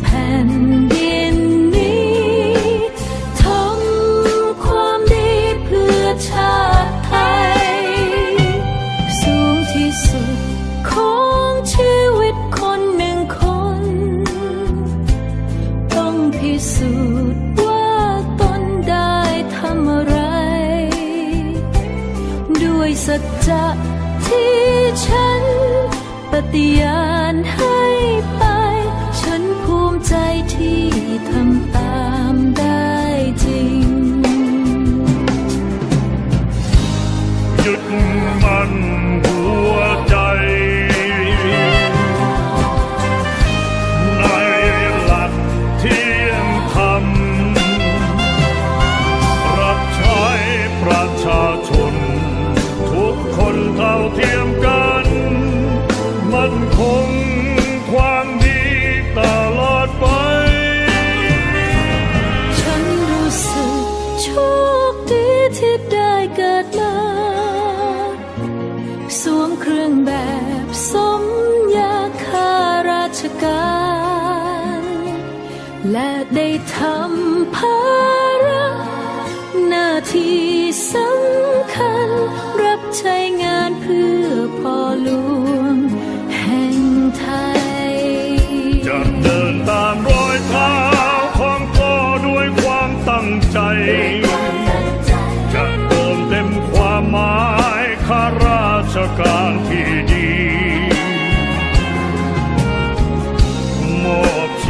แผ่นดินนี้ทำความดีเพื่อชาติไทย สูงที่สุดของชีวิตคนหนึ่งคน ต้องพิสูจน์ว่าตนได้ทำอะไร ด้วยสัจจะที่ฉันปฏิญาณให้ ยึดมันหัวใจ ในหลักเที่ยงธรรม รับใช้ประชาชน ทุกคนเท่าเทียมกัน เครื่องแบบสมยาคาราชการ และได้ทำพา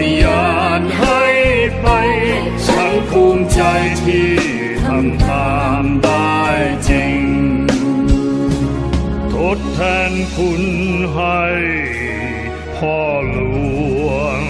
ฏิญาณให้ไป ฉันภูมิใจที่ทำตามได้จริง ทดแทนคุณให้พ่อหลวง